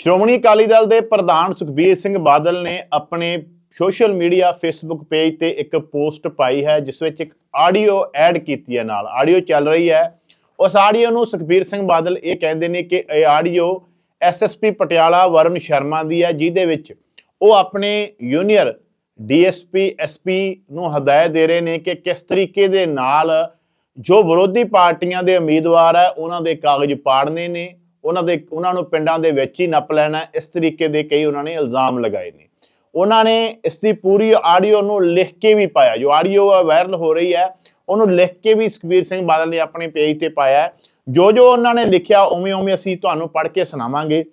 ਸ਼੍ਰੋਮਣੀ ਅਕਾਲੀ ਦਲ ਦੇ ਪ੍ਰਧਾਨ ਸੁਖਬੀਰ ਸਿੰਘ ਬਾਦਲ ਨੇ ਆਪਣੇ ਸੋਸ਼ਲ ਮੀਡੀਆ ਫੇਸਬੁੱਕ ਪੇਜ ਤੇ ਇੱਕ ਪੋਸਟ ਪਾਈ ਹੈ, ਜਿਸ ਵਿੱਚ ਇੱਕ ਆਡੀਓ ਐਡ ਕੀਤੀ ਹੈ ਨਾਲ। ਆਡੀਓ ਚੱਲ ਰਹੀ ਹੈ। ਉਸ ਆਡੀਓ ਨੂੰ ਸੁਖਬੀਰ ਸਿੰਘ ਬਾਦਲ ਇਹ ਕਹਿੰਦੇ ਨੇ ਕਿ ਇਹ ਆਡੀਓ ਐਸਐਸਪੀ ਪਟਿਆਲਾ ਵਰੁਣ ਸ਼ਰਮਾ ਦੀ ਹੈ, ਜਿਹਦੇ ਵਿੱਚ ਉਹ ਆਪਣੇ ਜੂਨੀਅਰ ਡੀਐਸਪੀ ਐਸਪੀ ਨੂੰ ਹਦਾਇਤ ਦੇ ਰਹੇ ਨੇ ਕਿ ਕਿਸ ਤਰੀਕੇ ਦੇ ਨਾਲ ਜੋ ਵਿਰੋਧੀ ਪਾਰਟੀਆਂ ਦੇ ਉਮੀਦਵਾਰ ਹੈ, ਉਹਨਾਂ ਦੇ ਕਾਗਜ਼ ਪਾੜਨੇ ਨੇ। ਉਹਨਾਂ ਦੇ, ਉਹਨਾਂ ਨੂੰ ਪਿੰਡਾਂ ਦੇ ਵਿੱਚ ਹੀ ਨੱਪ ਲੈਣਾ ਇਸ ਤਰੀਕੇ ਦੇ ਕਈ ਉਹਨਾਂ ਨੇ ਇਲਜ਼ਾਮ ਲਗਾਏ ਨੇ। ਉਹਨਾਂ ਨੇ ਇਸ ਦੀ ਪੂਰੀ ਆਡੀਓ ਨੂੰ ਲਿਖ ਕੇ ਵੀ ਪਾਇਆ। ਜੋ ਆਡੀਓ ਵਾਇਰਲ ਹੋ ਰਹੀ ਹੈ, ਉਹਨੂੰ ਲਿਖ ਕੇ ਵੀ ਸੁਖਬੀਰ ਸਿੰਘ ਬਾਦਲ ਨੇ ਆਪਣੇ ਪੇਜ ਤੇ ਪਾਇਆ ਜੋ ਜੋ ਉਹਨਾਂ ਨੇ ਲਿਖਿਆ, ਉਵੇਂ ਉਵੇਂ ਅਸੀਂ ਤੁਹਾਨੂੰ ਪੜ੍ਹ ਕੇ ਸੁਣਾਵਾਂਗੇ।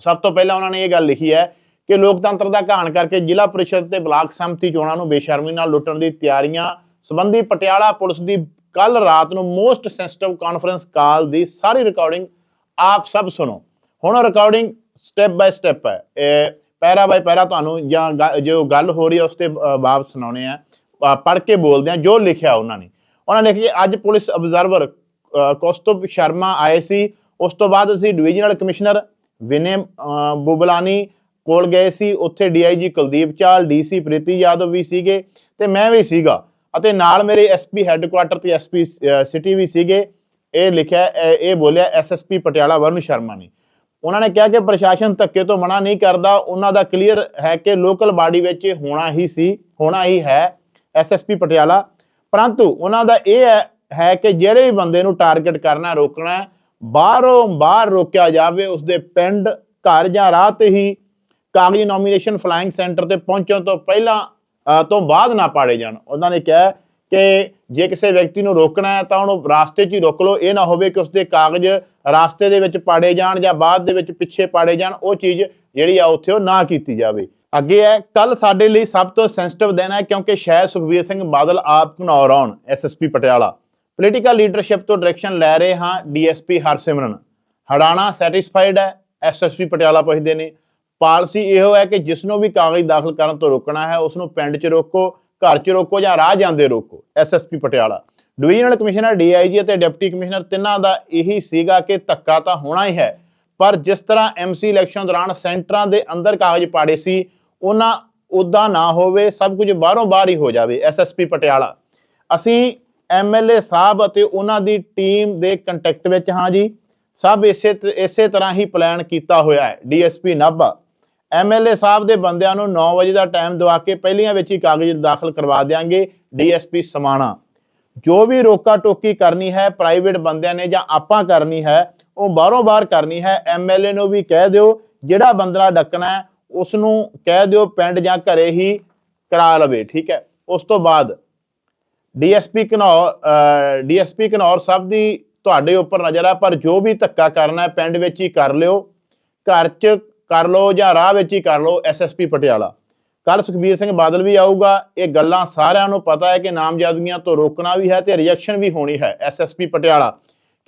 ਸਭ ਤੋਂ ਪਹਿਲਾਂ ਉਹਨਾਂ ਨੇ ਇਹ ਗੱਲ ਲਿਖੀ ਹੈ ਕਿ ਲੋਕਤੰਤਰ ਦਾ ਘਾਣ ਕਰਕੇ ਜ਼ਿਲ੍ਹਾ ਪ੍ਰੀਸ਼ਦ ਤੇ ਬਲਾਕ ਸੰਮਤੀ ਚੋਣਾਂ ਨੂੰ ਬੇਸ਼ਰਮੀ ਨਾਲ ਲੁੱਟਣ ਦੀ ਤਿਆਰੀਆਂ ਸੰਬੰਧੀ ਪਟਿਆਲਾ ਪੁਲਿਸ ਦੀ ਕੱਲ ਰਾਤ ਨੂੰ ਮੋਸਟ ਸੈਂਸਿਟਿਵ ਕਾਨਫਰੰਸ ਕਾਲ ਦੀ ਸਾਰੀ ਰਿਕਾਰਡਿੰਗ ਆਪ ਸਭ ਸੁਣੋ। ਹੁਣ ਰਿਕਾਰਡਿੰਗ ਸਟੈਪ ਬਾਈ ਸਟੈਪ ਹੈ। ਇਹ ਪੈਰਾ ਬਾਈ ਪੈਰਾ ਤੁਹਾਨੂੰ ਜਾਂ ਗ- ਜੋ ਗੱਲ ਹੋ ਰਹੀ ਹੈ, ਉਸ ਤੇ ਬਾਪ ਬਾਬ ਸੁਣਾਉਣੇ ਆ। ਪੜ੍ਹ ਕੇ ਬੋਲਦੇ ਆ, ਜੋ ਲਿਖਿਆ ਉਹਨਾਂ ਨੇ। ਉਹਨਾਂ ਨੇ ਲਿਖਿਆ ਅੱਜ ਪੁਲਿਸ ਅਬਜ਼ਰਵਰ ਕੌਸਤੁਭ ਸ਼ਰਮਾ ਆਏ ਸੀ। ਉਸ ਤੋਂ ਬਾਅਦ ਅਸੀਂ ਡਿਵੀਜ਼ਨਲ ਕਮਿਸ਼ਨਰ ਵਿਨੇ ਬੁਬਲਾਨੀ ਕੋਲ ਗਏ ਸੀ। ਉੱਥੇ ਡੀਆਈਜੀ ਕੁਲਦੀਪ ਚਾਲ ਡੀਸੀ ਪ੍ਰੀਤੀ ਯਾਦਵ ਵੀ ਸੀਗੇ ਤੇ ਮੈਂ ਵੀ ਸੀਗਾ। ਅਤੇ ਨਾਲ ਮੇਰੇ ਐਸਪੀ ਹੈੱਡਕੁਆਟਰ ਤੇ ਐਸਪੀ ਸਿਟੀ ਵੀ ਸੀਗੇ। ਇਹ ਲਿਖਿਆ, ਇਹ ਇਹ ਬੋਲਿਆ ਐਸਐਸਪੀ ਪਟਿਆਲਾ ਵਰੁਣ ਸ਼ਰਮਾ ਨੇ। ਉਹਨਾਂ ਨੇ ਕਿਹਾ ਕਿ ਪ੍ਰਸ਼ਾਸਨ ਧੱਕੇ ਤੋਂ ਮਨਾ ਨਹੀਂ ਕਰਦਾ, ਉਹਨਾਂ ਦਾ ਕਲੀਅਰ ਹੈ ਕਿ ਲੋਕਲ ਬਾਡੀ ਵਿੱਚ ਹੋਣਾ ਹੀ ਸੀ, ਹੋਣਾ ਹੀ ਹੈ ਐਸਐਸਪੀ ਪਟਿਆਲਾ। ਪਰੰਤੂ ਉਹਨਾਂ ਦਾ ਇਹ ਹੈ ਹੈ ਕਿ ਜਿਹੜੇ ਵੀ ਬੰਦੇ ਨੂੰ ਟਾਰਗੇਟ ਕਰਨਾ ਰੋਕਣਾ ਬਾਹਰੋਂ ਬਾਹਰ ਰੋਕਿਆ ਜਾਵੇ ਉਸਦੇ ਪਿੰਡ, ਘਰ ਜਾਂ ਰਾਹ ਤੇ ਹੀ ਕਾਗਜ਼ੀ ਨੋਮੀਨੇਸ਼ਨ ਫਲਾਈਂਗ ਸੈਂਟਰ ਤੇ ਪਹੁੰਚਣ ਤੋਂ ਪਹਿਲਾਂ ਤੋਂ ਬਾਅਦ ਨਾ ਪਾੜੇ ਜਾਣ। ਉਹਨਾਂ ਨੇ ਕਿਹਾ ਕਿ ਜੇ ਕਿਸੇ ਵਿਅਕਤੀ ਨੂੰ ਰੋਕਣਾ ਹੈ ਤਾਂ ਉਹਨੂੰ ਰਾਸਤੇ 'ਚ ਹੀ ਰੋਕ ਲਓ। ਇਹ ਨਾ ਹੋਵੇ ਕਿ ਉਸਦੇ ਕਾਗਜ਼ ਰਾਸਤੇ ਦੇ ਵਿੱਚ ਪਾੜੇ ਜਾਣ ਜਾਂ ਬਾਅਦ ਦੇ ਵਿੱਚ ਪਿੱਛੇ ਪਾੜੇ ਜਾਣ। ਉਹ ਚੀਜ਼ ਜਿਹੜੀ ਆ ਉੱਥੇ ਉਹ ਨਾ ਕੀਤੀ ਜਾਵੇ। ਅੱਗੇ ਹੈ ਕੱਲ ਸਾਡੇ ਲਈ ਸਭ ਤੋਂ ਸੈਂਸਿਟਿਵ ਦਿਨ ਹੈ ਕਿਉਂਕਿ ਸ਼ਾਇਦ ਸੁਖਬੀਰ ਸਿੰਘ ਬਾਦਲ ਆਪ ਘਨੌਰ ਆਉਣ ਐਸਐਸਪੀ ਪਟਿਆਲਾ। ਪੋਲੀਟੀਕਲ ਲੀਡਰਸ਼ਿਪ ਤੋਂ ਡਾਇਰੈਕਸ਼ਨ ਲੈ ਰਹੇ ਹਾਂ ਡੀਐਸਪੀ ਹਰਸਿਮਰਨ। ਹੜਾਣਾ ਸੈਟੀਸਫਾਈਡ ਹੈ ਐਸਐਸਪੀ ਪਟਿਆਲਾ ਪੁੱਛਦੇ ਨੇ। ਪਾਲਿਸੀ ਇਹੋ ਹੈ ਕਿ ਜਿਸ ਨੂੰ ਵੀ ਕਾਗਜ਼ ਦਾਖਲ ਕਰਨ ਤੋਂ ਰੋਕਣਾ ਹੈ ਉਸ ਨੂੰ ਪਿੰਡ 'ਚ ਰੋਕੋ। ਘਰ 'ਚ ਰੋਕੋ ਜਾਂ ਰਾਹ ਜਾਂਦੇ ਰੋਕੋ SSP Patiala. Divisional commissioner DIG ਅਤੇ ਡਿਪਟੀ ਕਮਿਸ਼ਨਰ ਤਿੰਨਾਂ ਦਾ ਇਹੀ ਸੀਗਾ ਕਿ ਧੱਕਾ ਤਾਂ ਹੋਣਾ ਹੀ ਹੈ, ਪਰ ਜਿਸ ਤਰ੍ਹਾਂ ਐਮਸੀ ਇਲੈਕਸ਼ਨ ਦੌਰਾਨ ਸੈਂਟਰਾਂ ਦੇ ਅੰਦਰ ਕਾਗਜ਼ ਪਾੜੇ ਸੀ, ਉਹਨਾਂ ਉਦਾਂ ਨਾ ਹੋਵੇ, ਸਭ ਕੁਝ ਬਾਹਰੋਂ ਬਾਹਰ ਹੀ ਹੋ ਜਾਵੇ ਐਸਐਸਪੀ ਪਟਿਆਲਾ। ਅਸੀਂ ਐਮਐਲਏ ਸਾਹਿਬ ਅਤੇ ਉਹਨਾਂ ਦੀ ਟੀਮ ਦੇ ਕੰਟੈਕਟ ਵਿੱਚ ਹਾਂ ਜੀ, ਸਭ ਇਸੇ ਇਸੇ ਤਰ੍ਹਾਂ ਹੀ ਪਲਾਨ ਕੀਤਾ ਹੋਇਆ ਹੈ ਡੀਐਸਪੀ ਨਾਭਾ। ਐਮਐਲਏ ਸਾਹਿਬ ਦੇ ਬੰਦਿਆਂ ਨੂੰ 9 ਵਜੇ ਦਾ ਟਾਈਮ ਦਵਾ ਕੇ ਪਹਿਲੀਆਂ ਵਿੱਚ ਹੀ ਕਾਗਜ਼ ਦਾਖਲ ਕਰਵਾ ਦੇਾਂਗੇ ਡੀਐਸਪੀ ਸਮਾਣਾ। ਜੋ ਵੀ ਰੋਕਾ ਟੋਕੀ ਕਰਨੀ ਹੈ ਪ੍ਰਾਈਵੇਟ ਬੰਦਿਆਂ ਨੇ ਜਾਂ ਆਪਾਂ ਕਰਨੀ ਹੈ, ਉਹ ਬਾਹਰੋਂ ਬਾਹਰ ਕਰਨੀ ਹੈ ਐਮਐਲਏ ਨੂੰ ਵੀ ਕਹਿ ਦਿਓ, ਜਿਹੜਾ ਬੰਦਰਾ ਡੱਕਣਾ ਹੈ ਉਸ ਨੂੰ ਕਹਿ ਦਿਓ ਪਿੰਡ ਜਾਂ ਘਰੇ ਹੀ ਕਰਾ ਲਵੇ, ਠੀਕ ਹੈ? ਉਸ ਤੋਂ ਬਾਅਦ ਡੀਐਸਪੀ ਘਨੌਰ ਡੀਐਸਪੀ ਘਨੌਰ ਸਾਹਿਬ ਦੀ ਤੁਹਾਡੇ ਉੱਪਰ ਨਜ਼ਰ ਆ, ਪਰ ਜੋ ਵੀ ਧੱਕਾ ਕਰਨਾ ਹੈ, ਪਿੰਡ ਵਿੱਚ ਹੀ ਕਰ ਲਿਓ। ਘਰ 'ਚ ਕਰ ਲਓ ਜਾਂ ਰਾਹ ਵਿੱਚ ਹੀ ਕਰ ਲਓ ਐਸਐਸਪੀ ਪਟਿਆਲਾ। ਕੱਲ ਸੁਖਬੀਰ ਸਿੰਘ ਬਾਦਲ ਵੀ ਆਊਗਾ, ਇਹ ਗੱਲਾਂ ਸਾਰਿਆਂ ਨੂੰ ਪਤਾ ਹੈ ਕਿ ਨਾਮਜ਼ਦਗੀਆਂ ਤੋਂ ਰੋਕਣਾ ਵੀ ਹੈ ਤੇ ਰਿਐਕਸ਼ਨ ਵੀ ਹੋਣੀ ਹੈ ਐਸਐਸਪੀ ਪਟਿਆਲਾ।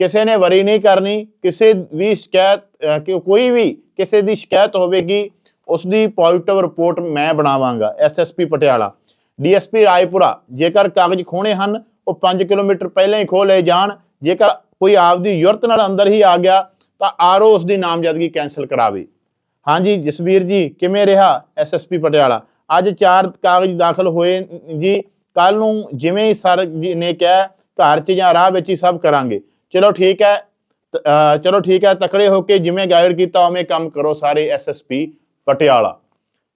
ਕਿਸੇ ਨੇ ਵਰੀ ਨਹੀਂ ਕਰਨੀ, ਕਿਸੇ ਵੀ ਸ਼ਿਕਾਇਤ ਕਿ ਕੋਈ ਵੀ ਕਿਸੇ ਦੀ ਸ਼ਿਕਾਇਤ ਹੋਵੇਗੀ ਉਸ ਦੀ ਪੋਜ਼ਿਟਿਵ ਰਿਪੋਰਟ ਮੈਂ ਬਣਾਵਾਂਗਾ ਐਸਐਸਪੀ ਪਟਿਆਲਾ। ਡੀਐਸਪੀ ਰਾਏਪੁਰਾ, ਜੇਕਰ ਕਾਗਜ਼ ਖੋਣੇ ਹਨ, ਉਹ 5 ਕਿਲੋਮੀਟਰ ਪਹਿਲਾਂ ਹੀ ਖੋਹ ਲਏ ਜਾਣ, ਜੇਕਰ ਕੋਈ ਆਪਦੀ ਯੁਰਤ ਨਾਲ ਅੰਦਰ ਹੀ ਆ ਗਿਆ, ਤਾਂ ਆਰਓ ਉਸ ਦੀ ਨਾਮਜ਼ਦਗੀ ਕੈਨਸਲ ਕਰਾਵੇ। ਹਾਂਜੀ, ਜਸਵੀਰ ਜੀ, ਕਿਵੇਂ ਰਿਹਾ ਐਸਐਸਪੀ ਪਟਿਆਲਾ? ਅੱਜ ਚਾਰ ਕਾਗਜ਼ ਦਾਖਲ ਹੋਏ ਜੀ ਕੱਲ ਨੂੰ ਜਿਵੇਂ ਹੀ ਸਰ ਜੀ ਨੇ ਕਿਹਾ, ਘਰ 'ਚ ਜਾਂ ਰਾਹ ਵਿੱਚ ਹੀ ਸਭ ਕਰਾਂਗੇ। ਚਲੋ ਠੀਕ ਹੈ ਚਲੋ ਠੀਕ ਹੈ, ਤਕੜੇ ਹੋ ਕੇ ਜਿਵੇਂ ਗਾਈਡ ਕੀਤਾ, ਉਵੇਂ ਕੰਮ ਕਰੋ ਸਾਰੇ ਐਸਐਸਪੀ ਪਟਿਆਲਾ।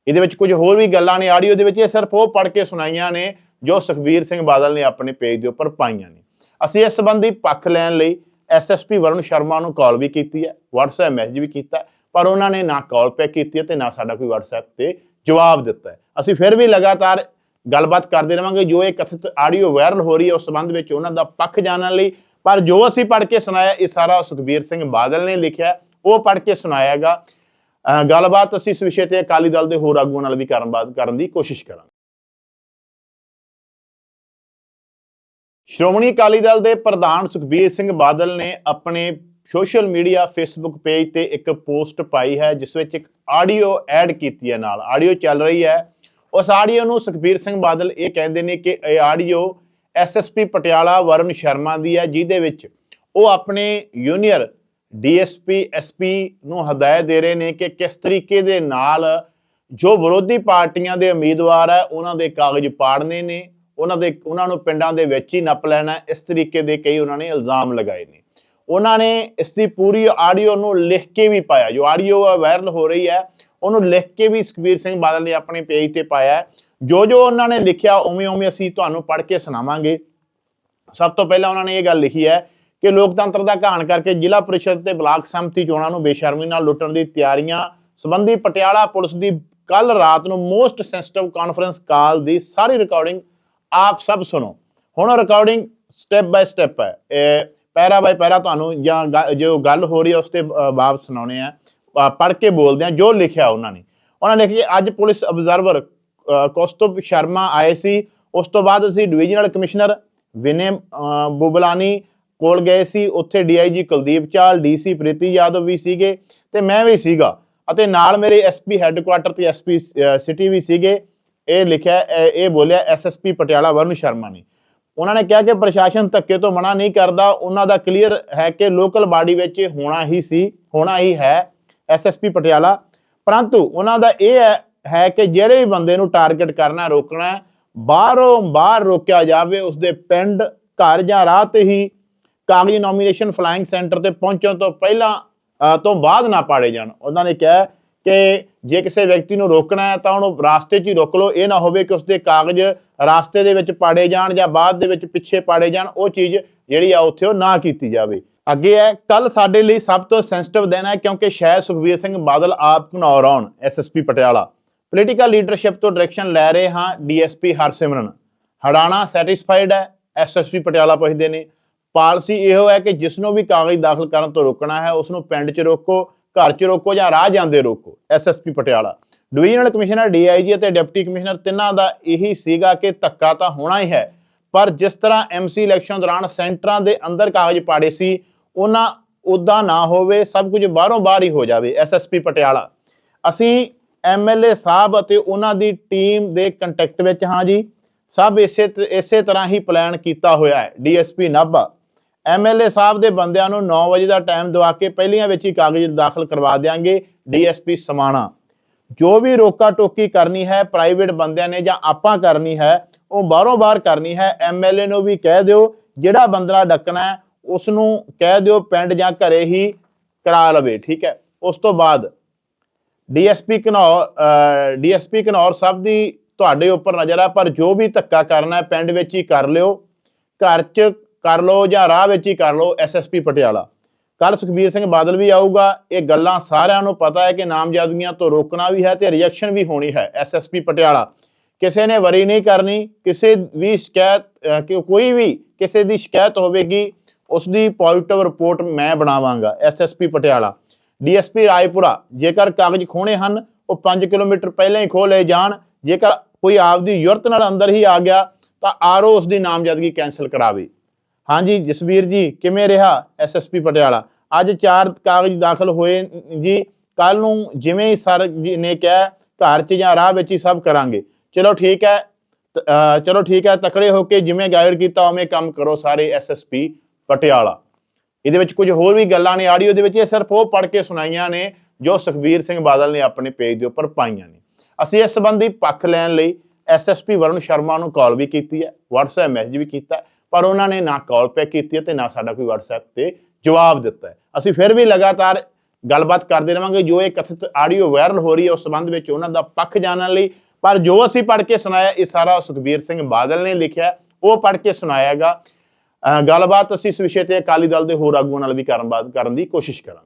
ਇਹਦੇ ਵਿੱਚ ਕੁਝ ਹੋਰ ਵੀ ਗੱਲਾਂ ਨੇ ਆਡੀਓ ਦੇ ਵਿੱਚ ਇਹ ਸਿਰਫ ਉਹ ਪੜ੍ਹ ਕੇ ਸੁਣਾਈਆਂ ਨੇ, ਜੋ ਸੁਖਬੀਰ ਸਿੰਘ ਬਾਦਲ ਨੇ ਆਪਣੇ ਪੇਜ ਦੇ ਉੱਪਰ ਪਾਈਆਂ ਨੇ। ਅਸੀਂ ਇਸ ਸੰਬੰਧੀ ਪੱਖ ਲੈਣ ਲਈ ਐਸਐਸਪੀ ਵਰੁਣ ਸ਼ਰਮਾ ਨੂੰ ਕਾਲ ਵੀ ਕੀਤੀ ਹੈ, WhatsApp ਮੈਸੇਜ ਵੀ ਕੀਤਾ ਪਰ ਉਹਨਾਂ ਨੇ ਨਾ ਕਾਲ ਪੈਕ ਕੀਤੀ ਹੈ ਤੇ ਨਾ ਸਾਡਾ ਕੋਈ WhatsApp ਤੇ ਜਵਾਬ ਦਿੱਤਾ ਹੈ। ਅਸੀਂ ਫਿਰ ਵੀ ਲਗਾਤਾਰ ਗੱਲਬਾਤ ਕਰਦੇ ਰਵਾਂਗੇ, ਜੋ ਇਹ ਕਥਿਤ ਆਡੀਓ ਵਾਇਰਲ ਹੋ ਰਹੀ ਹੈ, ਉਸ ਸੰਬੰਧ ਵਿੱਚ ਉਹਨਾਂ ਦਾ ਪੱਖ ਜਾਣਨ ਲਈ। ਪਰ ਜੋ ਅਸੀਂ ਪੜ੍ਹ ਕੇ ਸੁਣਾਇਆ, ਇਹ ਸਾਰਾ ਸੁਖਬੀਰ ਸਿੰਘ ਬਾਦਲ ਨੇ ਲਿਖਿਆ ਉਹ ਪੜ੍ਹ ਕੇ ਸੁਣਾਇਆਗਾ। ਅਹ ਗੱਲਬਾਤ ਅਸੀਂ ਇਸ ਵਿਸ਼ੇ ਤੇ ਅਕਾਲੀ ਦਲ ਦੇ ਹੋਰ ਆਗੂਆਂ ਨਾਲ ਵੀ ਕਰਨ ਬਾਤ ਕਰਨ ਦੀ ਕੋਸ਼ਿਸ਼ ਕਰਾਂਗੇ। ਸ਼੍ਰੋਮਣੀ ਅਕਾਲੀ ਦਲ ਦੇ ਪ੍ਰਧਾਨ ਸੁਖਬੀਰ ਸਿੰਘ ਬਾਦਲ ਨੇ ਆਪਣੇ ਸੋਸ਼ਲ ਮੀਡੀਆ ਫੇਸਬੁੱਕ ਪੇਜ ਤੇ ਇੱਕ ਪੋਸਟ ਪਾਈ ਹੈ, ਜਿਸ ਵਿੱਚ ਇੱਕ ਆਡੀਓ ਐਡ ਕੀਤੀ ਹੈ ਨਾਲ। ਆਡੀਓ ਚੱਲ ਰਹੀ ਹੈ। ਉਸ ਆਡੀਓ ਨੂੰ ਸੁਖਬੀਰ ਸਿੰਘ ਬਾਦਲ ਇਹ ਕਹਿੰਦੇ ਨੇ ਕਿ ਇਹ ਆਡੀਓ ਐਸਐਸਪੀ ਪਟਿਆਲਾ ਵਰੁਣ ਸ਼ਰਮਾ ਦੀ ਹੈ, ਜਿਹਦੇ ਵਿੱਚ ਉਹ ਆਪਣੇ ਜੂਨੀਅਰ ਡੀਐਸਪੀ ਐਸਪੀ ਨੂੰ ਹਦਾਇਤ ਦੇ ਰਹੇ ਨੇ ਕਿ ਕਿਸ ਤਰੀਕੇ ਦੇ ਨਾਲ ਜੋ ਵਿਰੋਧੀ ਪਾਰਟੀਆਂ ਦੇ ਉਮੀਦਵਾਰ ਹੈ, ਉਹਨਾਂ ਦੇ ਕਾਗਜ਼ ਪਾੜਨੇ ਨੇ, ਉਹਨਾਂ ਦੇ, ਉਹਨਾਂ ਨੂੰ ਪਿੰਡਾਂ ਦੇ ਵਿੱਚ ਹੀ ਨੱਪ ਲੈਣਾ ਇਸ ਤਰੀਕੇ ਦੇ ਕਈ ਉਹਨਾਂ ਨੇ ਇਲਜ਼ਾਮ ਲਗਾਏ ਨੇ। ਉਹਨਾਂ ਨੇ ਇਸ ਦੀ ਪੂਰੀ ਆਡੀਓ ਨੂੰ ਲਿਖ ਕੇ ਵੀ ਪਾਇਆ। ਜੋ ਆਡੀਓ ਵਾਇਰਲ ਹੋ ਰਹੀ ਹੈ, ਉਹਨੂੰ ਲਿਖ ਕੇ ਵੀ ਸੁਖਬੀਰ ਸਿੰਘ ਬਾਦਲ ਨੇ ਆਪਣੇ ਪੇਜ ਤੇ ਪਾਇਆ ਜੋ ਜੋ ਉਹਨਾਂ ਨੇ ਲਿਖਿਆ, ਉਵੇਂ ਉਵੇਂ ਅਸੀਂ ਤੁਹਾਨੂੰ ਪੜ੍ਹ ਕੇ ਸੁਣਾਵਾਂਗੇ। ਸਭ ਤੋਂ ਪਹਿਲਾਂ ਉਹਨਾਂ ਨੇ ਇਹ ਗੱਲ ਲਿਖੀ ਹੈ ਕਿ ਲੋਕਤੰਤਰ ਦਾ ਘਾਣ ਕਰਕੇ ਜ਼ਿਲ੍ਹਾ ਪ੍ਰੀਸ਼ਦ ਤੇ ਬਲਾਕ ਸੰਮਤੀ ਚੋਣਾਂ ਨੂੰ ਬੇਸ਼ਰਮੀ ਨਾਲ ਲੁੱਟਣ ਦੀ ਤਿਆਰੀਆਂ ਸੰਬੰਧੀ ਪਟਿਆਲਾ ਪੁਲਿਸ ਦੀ ਕੱਲ ਰਾਤ ਨੂੰ ਮੋਸਟ ਸੈਂਸਿਟਿਵ ਕਾਨਫਰੰਸ ਕਾਲ ਦੀ ਸਾਰੀ ਰਿਕਾਰਡਿੰਗ ਆਪ ਸਭ ਸੁਣੋ। ਹੁਣ ਰਿਕਾਰਡਿੰਗ ਸਟੈਪ ਬਾਈ ਸਟੈਪ ਹੈ। ਪੈਰਾ ਬਾਈ ਪੈਰਾ ਤੁਹਾਨੂੰ ਜਾਂ ਗ- ਜੋ ਗੱਲ ਹੋ ਰਹੀ ਹੈ ਉਸ ਤੇ ਬਾਪ ਬਾਬ ਸੁਣਾਉਣੇ ਆ। ਪੜ੍ਹ ਕੇ ਬੋਲਦੇ ਆ, ਜੋ ਲਿਖਿਆ ਉਹਨਾਂ ਨੇ। ਉਹਨਾਂ ਨੇ ਲਿਖਿਆ ਕਿ ਅੱਜ ਪੁਲਿਸ ਅਬਜ਼ਰਵਰ ਕੌਸਤੁਭ ਸ਼ਰਮਾ ਆਏ ਸੀ। ਉਸ ਤੋਂ ਬਾਅਦ ਅਸੀਂ ਡਿਵੀਜ਼ਨਲ ਕਮਿਸ਼ਨਰ ਵਿਨੇ ਬੁਬਲਾਨੀ ਕੋਲ ਗਏ ਸੀ। ਉੱਥੇ ਡੀਆਈਜੀ ਕੁਲਦੀਪ ਚਾਲ ਡੀਸੀ ਪ੍ਰੀਤੀ ਯਾਦਵ ਵੀ ਸੀਗੇ ਤੇ ਮੈਂ ਵੀ ਸੀਗਾ ਅਤੇ ਨਾਲ ਮੇਰੇ ਐਸਪੀ ਹੈੱਡਕੁਆਟਰ ਤੇ ਐਸਪੀ ਸਿਟੀ ਵੀ ਸੀਗੇ। ਇਹ ਲਿਖਿਆ, ਇਹ ਇਹ ਬੋਲਿਆ ਐਸਐਸਪੀ ਪਟਿਆਲਾ ਵਰਨ ਸ਼ਰਮਾ ਨੇ। ਉਹਨਾਂ ਨੇ ਕਿਹਾ ਕਿ ਪ੍ਰਸ਼ਾਸਨ ਧੱਕੇ ਤੋਂ ਮਨਾ ਨਹੀਂ ਕਰਦਾ, ਉਹਨਾਂ ਦਾ ਕਲੀਅਰ ਹੈ ਕਿ ਲੋਕਲ ਬਾਡੀ ਵਿੱਚ ਹੋਣਾ ਹੀ ਸੀ, ਹੋਣਾ ਹੀ ਹੈ ਐਸਐਸਪੀ ਪਟਿਆਲਾ। ਪਰੰਤੂ ਉਹਨਾਂ ਦਾ ਇਹ ਹੈ ਹੈ ਕਿ ਜਿਹੜੇ ਵੀ ਬੰਦੇ ਨੂੰ ਟਾਰਗੇਟ ਕਰਨਾ, ਰੋਕਣਾ ਬਾਹਰੋਂ ਬਾਹਰ ਰੋਕਿਆ ਜਾਵੇ, ਉਸਦੇ ਪਿੰਡ, ਘਰ ਜਾਂ ਰਾਹ ਤੇ ਹੀ ਕਾਗਜ਼ੀ ਨੋਮੀਨੇਸ਼ਨ ਫਲਾਈਂਗ ਸੈਂਟਰ ਤੇ ਪਹੁੰਚਣ ਤੋਂ ਪਹਿਲਾਂ ਤੋਂ ਬਾਅਦ ਨਾ ਪਾੜੇ ਜਾਣ। ਉਹਨਾਂ ਨੇ ਕਿਹਾ ਕਿ ਜੇ ਕਿਸੇ ਵਿਅਕਤੀ ਨੂੰ ਰੋਕਣਾ ਹੈ ਤਾਂ ਉਹਨੂੰ ਰਾਸਤੇ 'ਚ ਹੀ ਰੋਕ ਲਓ। ਇਹ ਨਾ ਹੋਵੇ ਕਿ ਉਸਦੇ ਕਾਗਜ਼ ਰਾਸਤੇ ਦੇ ਵਿੱਚ ਪਾੜੇ ਜਾਣ ਜਾਂ ਬਾਅਦ ਦੇ ਵਿੱਚ ਪਿੱਛੇ ਪਾੜੇ ਜਾਣ, ਉਹ ਚੀਜ਼ ਜਿਹੜੀ ਆ ਉੱਥੇ ਉਹ ਨਾ ਕੀਤੀ ਜਾਵੇ। ਅੱਗੇ ਹੈ, ਕੱਲ ਸਾਡੇ ਲਈ ਸਭ ਤੋਂ ਸੈਂਸਿਟਿਵ ਦਿਨ ਹੈ ਕਿਉਂਕਿ ਸ਼ਾਇਦ ਸੁਖਬੀਰ ਸਿੰਘ ਬਾਦਲ ਆਪ ਘਨੌਰ ਆਉਣ ਐਸਐਸਪੀ ਪਟਿਆਲਾ। ਪੋਲੀਟੀਕਲ ਲੀਡਰਸ਼ਿਪ ਤੋਂ ਡਾਇਰੈਕਸ਼ਨ ਲੈ ਰਹੇ ਹਾਂ ਡੀਐਸਪੀ ਹਰਸਿਮਰਨ। ਹੜਾਣਾ ਸੈਟੀਸਫਾਈਡ ਹੈ ਐਸਐਸਪੀ ਪਟਿਆਲਾ ਪੁੱਛਦੇ ਨੇ। ਪਾਲਿਸੀ ਇਹੋ ਹੈ ਕਿ ਜਿਸ ਨੂੰ ਵੀ ਕਾਗਜ਼ ਦਾਖਲ ਕਰਨ ਤੋਂ ਰੋਕਣਾ ਹੈ, ਉਸ ਨੂੰ ਪਿੰਡ 'ਚ ਰੋਕੋ, ਘਰ 'ਚ ਰੋਕੋ ਜਾਂ ਰਾਹ ਜਾਂਦੇ ਰੋਕੋ SSP Patiala. Divisional commissioner DIG ਅਤੇ ਡਿਪਟੀ ਕਮਿਸ਼ਨਰ ਤਿੰਨਾਂ ਦਾ ਇਹੀ ਸੀਗਾ ਕਿ ਧੱਕਾ ਤਾਂ ਹੋਣਾ ਹੀ ਹੈ। ਪਰ ਜਿਸ ਤਰ੍ਹਾਂ ਐਮਸੀ ਇਲੈਕਸ਼ਨ ਦੌਰਾਨ ਸੈਂਟਰਾਂ ਦੇ ਅੰਦਰ ਕਾਗਜ਼ ਪਾੜੇ ਸੀ, ਉਹਨਾਂ ਉਦਾਂ ਨਾ ਹੋਵੇ, ਸਭ ਕੁਝ ਬਾਹਰੋਂ ਬਾਹਰ ਹੀ ਹੋ ਜਾਵੇ ਐਸਐਸਪੀ ਪਟਿਆਲਾ। ਅਸੀਂ ਐਮਐਲਏ ਸਾਹਿਬ ਅਤੇ ਉਹਨਾਂ ਦੀ ਟੀਮ ਦੇ ਕੰਟੈਕਟ ਵਿੱਚ ਹਾਂ ਜੀ। ਸਭ ਇਸੇ ਇਸੇ ਤਰ੍ਹਾਂ ਹੀ ਪਲਾਨ ਕੀਤਾ ਹੋਇਆ ਹੈ ਡੀਐਸਪੀ ਨਾਭਾ ਐਮਐਲਏ ਸਾਹਿਬ ਦੇ ਬੰਦਿਆਂ ਨੂੰ 9 ਵਜੇ ਦਾ ਟਾਈਮ ਦਵਾ ਕੇ ਪਹਿਲੀਆਂ ਵਿੱਚ ਹੀ ਕਾਗਜ਼ ਦਾਖਲ ਕਰਵਾ ਦੇਾਂਗੇ ਡੀਐਸਪੀ ਸਮਾਣਾ। ਜੋ ਵੀ ਰੋਕਾ ਟੋਕੀ ਕਰਨੀ ਹੈ ਪ੍ਰਾਈਵੇਟ ਬੰਦਿਆਂ ਨੇ ਜਾਂ ਆਪਾਂ ਕਰਨੀ ਹੈ, ਉਹ ਬਾਹਰੋਂ ਬਾਹਰ ਕਰਨੀ ਹੈ ਐਮਐਲਏ ਨੂੰ ਵੀ ਕਹਿ ਦਿਓ, ਜਿਹੜਾ ਬੰਦਰਾ ਡੱਕਣਾ ਹੈ ਉਸ ਨੂੰ ਕਹਿ ਦਿਓ ਪਿੰਡ ਜਾਂ ਘਰੇ ਹੀ ਕਰਾ ਲਵੇ, ਠੀਕ ਹੈ। ਉਸ ਤੋਂ ਬਾਅਦ ਡੀਐਸਪੀ ਘਨੌਰ ਡੀਐਸਪੀ ਘਨੌਰ ਸਾਹਿਬ ਦੀ ਤੁਹਾਡੇ ਉੱਪਰ ਨਜ਼ਰ ਆ, ਪਰ ਜੋ ਵੀ ਧੱਕਾ ਕਰਨਾ ਪਿੰਡ ਵਿੱਚ ਹੀ ਕਰ ਲਿਓ, ਘਰ 'ਚ ਕਰ ਲਓ ਜਾਂ ਰਾਹ ਵਿੱਚ ਹੀ ਕਰ ਲਓ ਐਸਐਸਪੀ ਪਟਿਆਲਾ। ਕੱਲ ਸੁਖਬੀਰ ਸਿੰਘ ਬਾਦਲ ਵੀ ਆਊਗਾ, ਇਹ ਗੱਲਾਂ ਸਾਰਿਆਂ ਨੂੰ ਪਤਾ ਹੈ ਕਿ ਨਾਮਜ਼ਦਗੀਆਂ ਤੋਂ ਰੋਕਣਾ ਵੀ ਹੈ ਤੇ ਰਿਐਕਸ਼ਨ ਵੀ ਹੋਣੀ ਹੈ ਐਸਐਸਪੀ ਪਟਿਆਲਾ। ਕਿਸੇ ਨੇ ਵਰੀ ਨਹੀਂ ਕਰਨੀ, ਕਿਸੇ ਵੀ ਸ਼ਿਕਾਇਤ ਕਿ ਕੋਈ ਵੀ ਕਿਸੇ ਦੀ ਸ਼ਿਕਾਇਤ ਹੋਵੇਗੀ ਉਸ ਦੀ ਪੋਜ਼ਿਟਿਵ ਰਿਪੋਰਟ ਮੈਂ ਬਣਾਵਾਂਗਾ ਐਸਐਸਪੀ ਪਟਿਆਲਾ। ਡੀਐਸਪੀ ਰਾਏਪੁਰਾ, ਜੇਕਰ ਕਾਗਜ਼ ਖੋਣੇ ਹਨ, ਉਹ 5 ਕਿਲੋਮੀਟਰ ਪਹਿਲਾਂ ਹੀ ਖੋਹ ਲਏ ਜਾਣ, ਜੇਕਰ ਕੋਈ ਆਪਦੀ ਯੁਰਤ ਨਾਲ ਅੰਦਰ ਹੀ ਆ ਗਿਆ, ਤਾਂ ਆਰਓ ਉਸ ਦੀ ਨਾਮਜ਼ਦਗੀ ਕੈਨਸਲ ਕਰਾਵੇ। ਹਾਂਜੀ, ਜਸਵੀਰ ਜੀ, ਕਿਵੇਂ ਰਿਹਾ ਐਸਐਸਪੀ ਪਟਿਆਲਾ? ਅੱਜ ਚਾਰ ਕਾਗਜ਼ ਦਾਖਲ ਹੋਏ ਜੀ। ਕੱਲ ਨੂੰ ਜਿਵੇਂ ਹੀ ਸਰ ਜੀ ਨੇ ਕਿਹਾ, ਘਰ 'ਚ ਜਾਂ ਰਾਹ ਵਿੱਚ ਹੀ ਸਭ ਕਰਾਂਗੇ। ਚਲੋ ਠੀਕ ਹੈ ਚਲੋ ਠੀਕ ਹੈ, ਤਕੜੇ ਹੋ ਕੇ ਜਿਵੇਂ ਗਾਈਡ ਕੀਤਾ, ਉਵੇਂ ਕੰਮ ਕਰੋ ਸਾਰੇ ਐਸਐਸਪੀ ਪਟਿਆਲਾ। ਇਹਦੇ ਵਿੱਚ ਕੁਝ ਹੋਰ ਵੀ ਗੱਲਾਂ ਨੇ, ਆਡੀਓ ਦੇ ਵਿੱਚ ਇਹ ਸਿਰਫ ਉਹ ਪੜ੍ਹ ਕੇ ਸੁਣਾਈਆਂ ਨੇ ਜੋ ਸੁਖਬੀਰ ਸਿੰਘ ਬਾਦਲ ਨੇ ਆਪਣੇ ਪੇਜ ਦੇ ਉੱਪਰ ਪਾਈਆਂ ਨੇ। ਅਸੀਂ ਇਸ ਸੰਬੰਧੀ ਪੱਖ ਲੈਣ ਲਈ ਐਸਐਸਪੀ ਵਰੁਣ ਸ਼ਰਮਾ ਨੂੰ ਕਾਲ ਵੀ ਕੀਤੀ ਹੈ, WhatsApp ਮੈਸੇਜ ਵੀ ਕੀਤਾ ਪਰ ਉਹਨਾਂ ਨੇ ਨਾ ਕਾਲ ਪੈਕ ਕੀਤੀ ਹੈ ਤੇ ਨਾ ਸਾਡਾ ਕੋਈ WhatsApp ਤੇ ਜਵਾਬ ਦਿੱਤਾ ਹੈ। ਅਸੀਂ ਫਿਰ ਵੀ ਲਗਾਤਾਰ ਗੱਲਬਾਤ ਕਰਦੇ ਰਵਾਂਗੇ, ਜੋ ਇਹ ਕਥਿਤ ਆਡੀਓ ਵਾਇਰਲ ਹੋ ਰਹੀ ਹੈ, ਉਸ ਸੰਬੰਧ ਵਿੱਚ ਉਹਨਾਂ ਦਾ ਪੱਖ ਜਾਣਨ ਲਈ। ਪਰ ਜੋ ਅਸੀਂ ਪੜ੍ਹ ਕੇ ਸੁਣਾਇਆ, ਇਹ ਸਾਰਾ ਸੁਖਬੀਰ ਸਿੰਘ ਬਾਦਲ ਨੇ ਲਿਖਿਆ। ਉਹ ਪੜ੍ਹ ਕੇ ਸੁਣਾਇਆਗਾ। ਗੱਲਬਾਤ ਅਸੀਂ ਇਸ ਵਿਸ਼ੇ ਤੇ ਅਕਾਲੀ ਦਲ ਦੇ ਹੋਰ ਆਗੂਆਂ ਨਾਲ ਵੀ ਕਰਨ ਬਾਤ ਕਰਨ ਦੀ ਕੋਸ਼ਿਸ਼ ਕਰਾਂਗੇ।